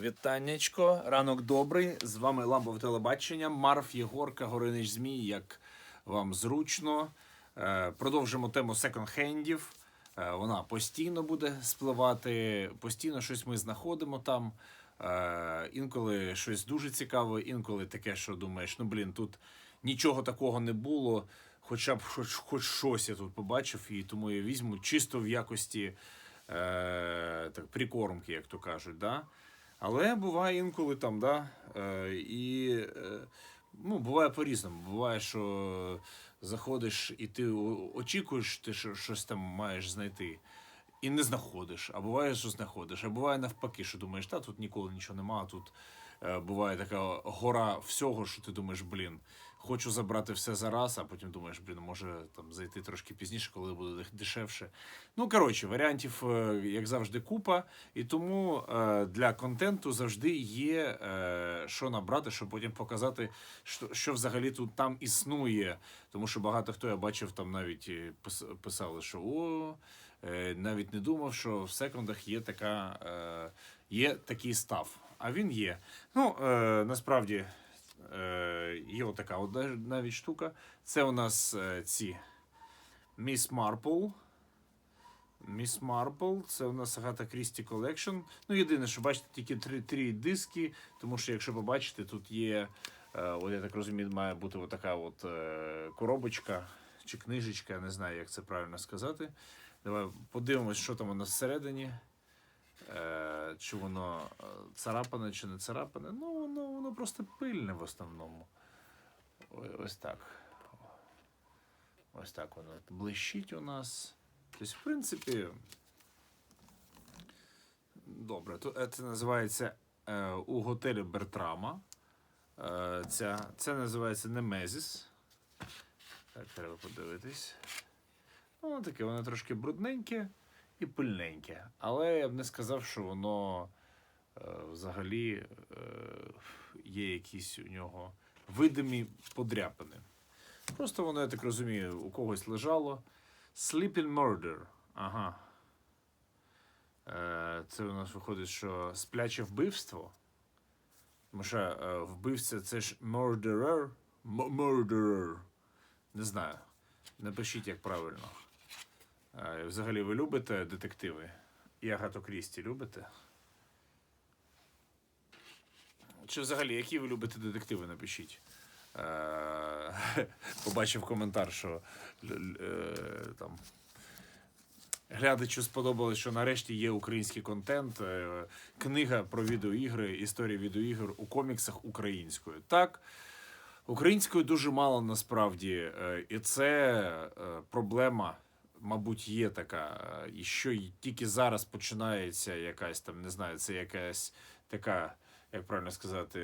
Вітаннячко, ранок добрий. З вами Ламбове телебачення. Марф Єгорка, Горинич Змій, як вам зручно. Е, Продовжимо тему секонд-хендів. Е, Вона постійно буде спливати, постійно щось ми знаходимо там. Е, Інколи щось дуже цікаве, інколи таке, що думаєш, ну блін, тут нічого такого не було. Хоча б хоч, хоч щось я тут побачив, і тому я візьму чисто в якості е, так, прикормки, як то кажуть. Да? Але буває інколи там, да, е, і е, ну, буває по-різному. Буває, що заходиш і ти очікуєш, ти що- щось там маєш знайти. І не знаходиш, а буває, що знаходиш, а буває навпаки, що думаєш, та тут ніколи нічого нема, а тут е, буває така гора всього, що ти думаєш, блін, хочу забрати все зараз, а потім думаєш, блін, може там зайти трошки пізніше, коли буде дешевше. Ну, коротше, варіантів, е, як завжди, купа. І тому е, для контенту завжди є е, що набрати, щоб потім показати, що, що взагалі тут там існує. Тому що багато хто я бачив, там навіть е, писали, що о, навіть не думав, що в секундах є така, е, є такий став. А він є. Ну, е, насправді. Е, є отака от навіть штука. Це у нас е, ці Miss Marple. Miss Marple, це у нас Агата Крісті Collection. Ну, єдине, що бачите, тільки три, три диски, тому що, якщо побачите, тут є, е, от я так розумію, має бути отака от е, коробочка чи книжечка, я не знаю, як це правильно сказати. Давай подивимось, що там у нас всередині. Е, чи воно е, царапане, чи не царапане. Ну, воно, воно просто пильне в основному. Ось так. Ось так воно блищить у нас. Тобто, в принципі, добре. Це називається е, у готелі Бертрама. Е, ця, це називається Немезіс. Так, треба подивитись. Ну, таке, воно трошки брудненьке і пильненьке. Але я б не сказав, що воно е, взагалі е, є якісь у нього видимі подряпини. Просто воно, я так розумію, у когось лежало. Sleeping Murder. Ага. Е, це у нас виходить, що спляче вбивство. Тому що е, вбивця це ж murderer. Murderer. Не знаю. Напишіть, як правильно. Е, Взагалі, ви любите детективи? І Агату Крісті любите? Чи взагалі, які ви любите детективи, напишіть. Е, Побачив коментар, що е, там. Глядачу сподобалось, що нарешті є український контент, книга про відеоігри, історія відеоігр у коміксах українською. Так, українською дуже мало насправді, і це проблема, мабуть, є така. І що й тільки зараз починається якась там, не знаю, це якась така, як правильно сказати,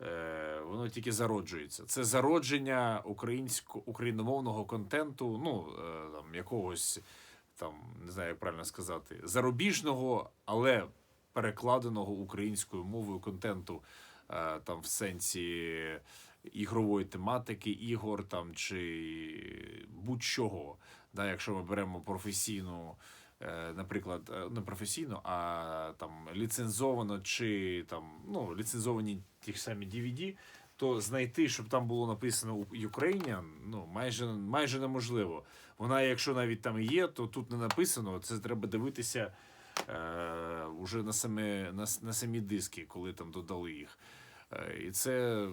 е, воно тільки зароджується. Це зародження українсько україномовного контенту, ну е, там якогось там не знаю, як правильно сказати, зарубіжного, але перекладеного українською мовою контенту, е, там в сенсі ігрової тематики, ігор там чи будь-чого. Да, якщо ми беремо професійну. е, Наприклад, е, не професійно, а там ліцензовано чи там ну ліцензовані ті ж самі DVD, то знайти, щоб там було написано Ukrainian, ну майже майже неможливо. Вона, якщо навіть там є, то тут не написано. Це треба дивитися е, уже на самі, на, на самі диски, коли там додали їх. Е, і це,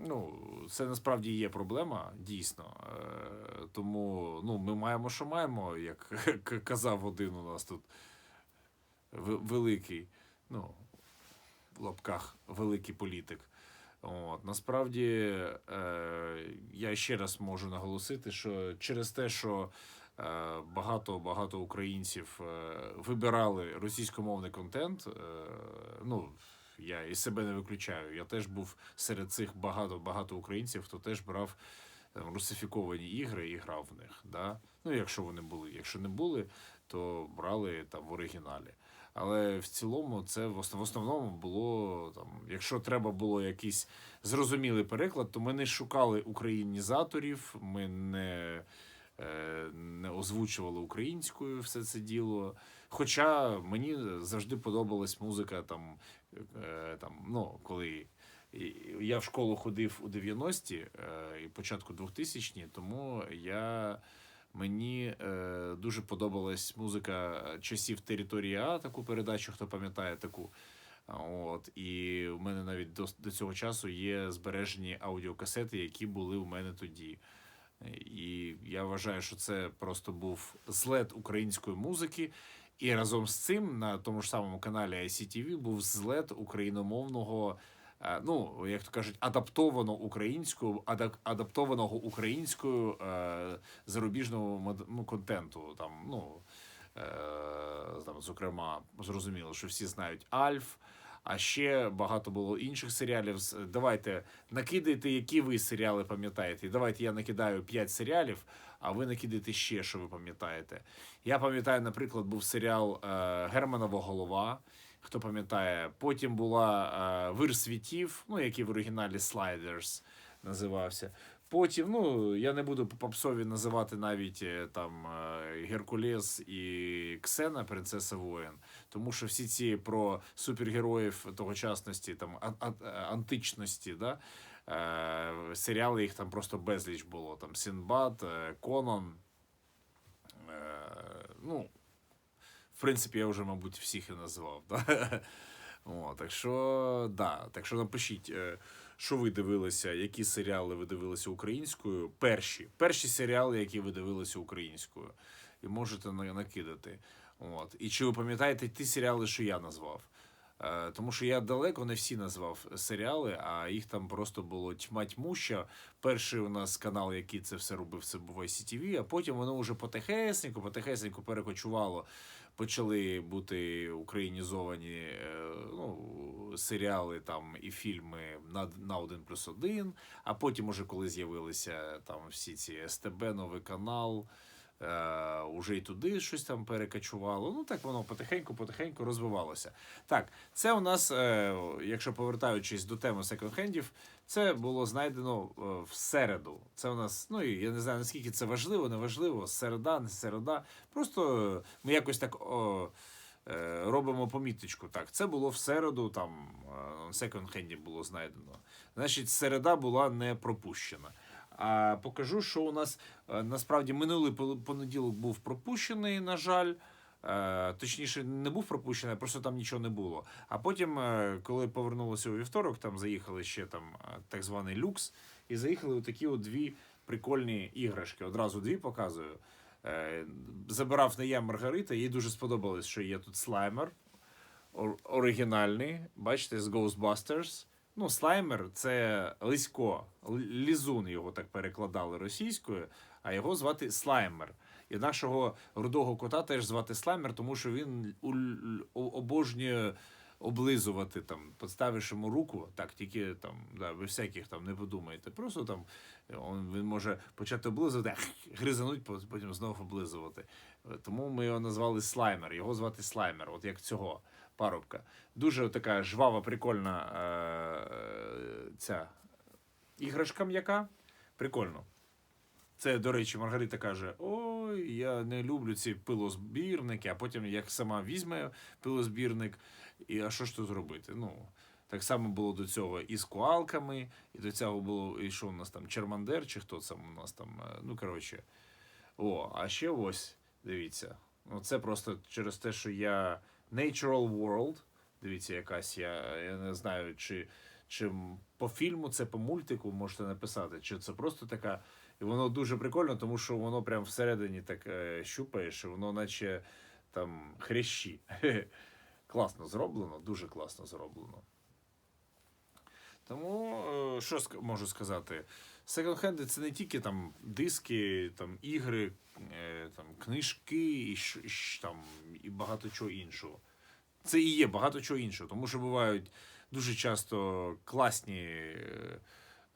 ну, це насправді є проблема, дійсно. Е, тому ну, ми маємо, що маємо, як казав один у нас тут великий, ну, в лапках великий політик. От, насправді, е, я ще раз можу наголосити, що через те, що е, багато багато українців вибирали російськомовний контент, ну я і себе не виключаю. Я теж був серед цих багато багато українців, хто теж брав там, русифіковані ігри і грав в них. Да? Ну, якщо вони були. Якщо не були, то брали там в оригіналі. Але в цілому це в основному було там, якщо треба було якийсь зрозумілий переклад, то ми не шукали українізаторів, ми не, е, не озвучували українською все це діло. Хоча мені завжди подобалась музика там, е, там ну, коли я в школу ходив у 90-ті е, і початку 2000-ні, тому я. Мені е, дуже подобалась музика часів території А, таку передачу, хто пам'ятає таку. От, і в мене навіть до, до цього часу є збережені аудіокасети, які були у мене тоді. І я вважаю, що це просто був злет української музики. І разом з цим на тому ж самому каналі ICTV був злет україномовного, е, ну як то кажуть, адаптовано українською, адаптованого українською е, зарубіжного ну, контенту. Там, ну, е, там, зокрема, зрозуміло, що всі знають Альф. А ще багато було інших серіалів. Давайте накидайте, які ви серіали пам'ятаєте. Давайте я накидаю 5 серіалів, а ви накидаєте ще, що ви пам'ятаєте. Я пам'ятаю, наприклад, був серіал е, Германова голова. Хто пам'ятає, потім була е, Вир світів, ну який в оригіналі Sliders називався. Потім, ну я не буду по попсові називати навіть е, там Геркулес і Ксена, принцеса воїн, тому що всі ці про супергероїв тогочасності, там античності, да, серіали їх там просто безліч було. Там Сінбад, е, Конан. Е, ну, в принципі, я вже, мабуть, всіх і назвав. Да? О, так що, да, так що напишіть, що ви дивилися, які серіали ви дивилися українською. Перші, перші серіали, які ви дивилися українською. І можете на- накидати. От. І чи ви пам'ятаєте ті серіали, що я назвав? Е, Тому що я далеко не всі назвав серіали, а їх там просто було тьма тьмуща. Перший у нас канал, який це все робив, це був ICTV, а потім воно вже потихесеньку, потихесеньку перекочувало. Почали бути українізовані е, ну, серіали там і фільми на, на 1 плюс 1, а потім, уже коли з'явилися там всі ці СТБ, новий канал. Е, уже й туди щось там перекочувало. Ну так воно потихеньку-потихеньку розвивалося. Так, це у нас, е, якщо повертаючись до теми секонд-хендів, це було знайдено е, в середу. Це у нас, ну і я не знаю наскільки це важливо, не важливо, середа, не середа. Просто е, ми якось так. О, е, Робимо поміточку. Так, це було в середу, там е, секонд-хенді було знайдено. Значить, середа була не пропущена. А покажу, що у нас е, насправді минулий понеділок був пропущений, на жаль. Е, Точніше, не був пропущений, просто там нічого не було. А потім, е, коли повернулися у вівторок, там заїхали ще там так званий люкс, і заїхали у такі от дві прикольні іграшки. Одразу дві показую. Забирав не я Маргарита, їй дуже сподобалось, що є тут слаймер оригінальний. Бачите, з Ghostbusters. Ну, слаймер це Лисько. Лізун його так перекладали російською, а його звати слаймер. І нашого рудого кота теж звати слаймер, тому що він обожнює облизувати там, подставиш йому руку, так тільки там, да, ви всяких там не подумайте. Просто там он, він може почати облизувати, гризануть, потім знову облизувати. Е, Тому ми його назвали слаймер. Його звати слаймер, от як цього парубка. Дуже така жвава, прикольна е, ця іграшка м'яка. Прикольно. Це, до речі, Маргарита каже: Ой, я не люблю ці пилозбірники, а потім як сама візьме пилозбірник, і а що ж тут робити? Ну, так само було до цього і з коалками, і до цього було, і що у нас там, Чермандер, чи хто це у нас там, е, ну коротше. О, а ще ось, дивіться. Ну, це просто через те, що я Natural World. Дивіться, якась я, я не знаю, чи, чи по фільму це по мультику можете написати, чи це просто така. І воно дуже прикольно, тому що воно прям всередині так е, щупаєш, і воно наче там хрящі. Класно зроблено, дуже класно зроблено. Тому, е, що можу сказати? Секонд-хенди це не тільки там диски, там ігри, е, там книжки і, там, і багато чого іншого. Це і є багато чого іншого, тому що бувають дуже часто класні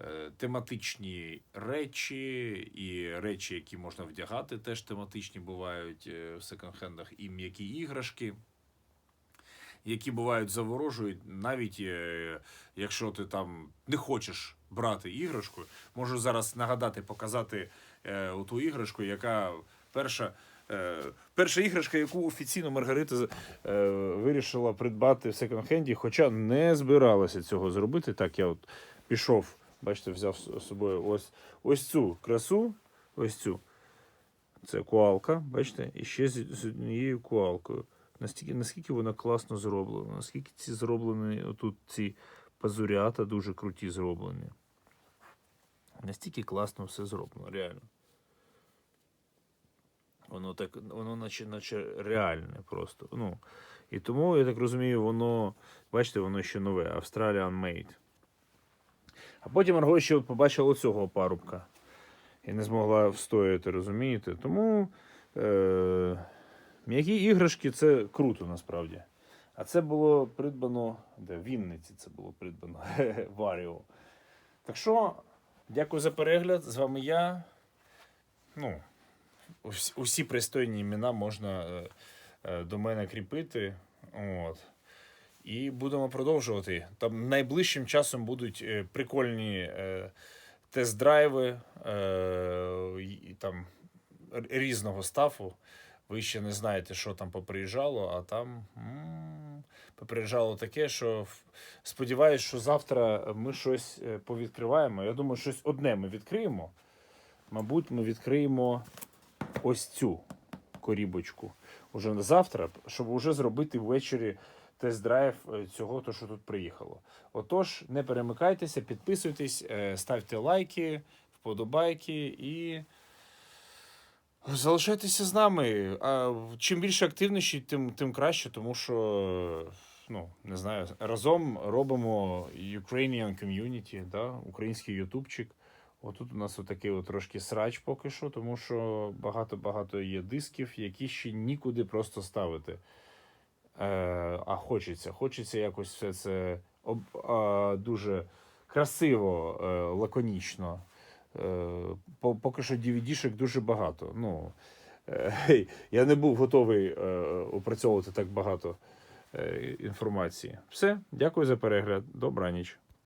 е, тематичні речі, і речі, які можна вдягати, теж тематичні бувають в секонд-хендах, і м'які іграшки які бувають заворожують, навіть е, якщо ти там не хочеш брати іграшку, можу зараз нагадати, показати е, ту іграшку, яка перша Е, перша іграшка, яку офіційно Маргарита е, вирішила придбати в секонд-хенді, хоча не збиралася цього зробити. Так, я от пішов, бачите, взяв з собою ось, ось цю красу, ось цю. Це коалка, бачите, і ще з, однією коалкою. Настільки, наскільки вона класно зроблена, наскільки ці зроблені, отут ці пазурята дуже круті зроблені. Настільки класно все зроблено, реально. Воно так, воно наче, наче реальне просто. Ну, і тому, я так розумію, воно, бачите, воно ще нове, Australian Made. А потім Марго ще побачила цього парубка і не змогла встояти, розумієте? Тому е- м'які іграшки це круто насправді. А це було придбано, де в Вінниці це було придбано Варіо. Так що, дякую за перегляд. З вами я. Ну, усі, пристойні імена можна е, е, до мене кріпити. От. І будемо продовжувати. Там найближчим часом будуть е, прикольні тест-драйви там різного стафу. Ви ще не знаєте, що там поприїжджало, а там поприїжджало таке, що сподіваюсь, що завтра ми щось е, повідкриваємо. Я думаю, щось одне ми відкриємо. Мабуть, ми відкриємо ось цю корібочку уже на завтра, щоб вже зробити ввечері тест-драйв е, цього, то, що тут приїхало. Отож, не перемикайтеся, підписуйтесь, е, ставте лайки, вподобайки і. Залишайтеся з нами. А чим більше активніші, тим, тим краще, тому що ну, не знаю, разом робимо Ukrainian Community, да, український ютубчик. Отут у нас отакий от трошки срач поки що, тому що багато-багато є дисків, які ще нікуди просто ставити. Е, а хочеться, хочеться якось все це об, а, дуже красиво, е, лаконічно. Е, по- поки що DVD-шек дуже багато. Ну, е, я не був готовий е, опрацьовувати так багато інформації. Все, дякую за перегляд. Добра ніч.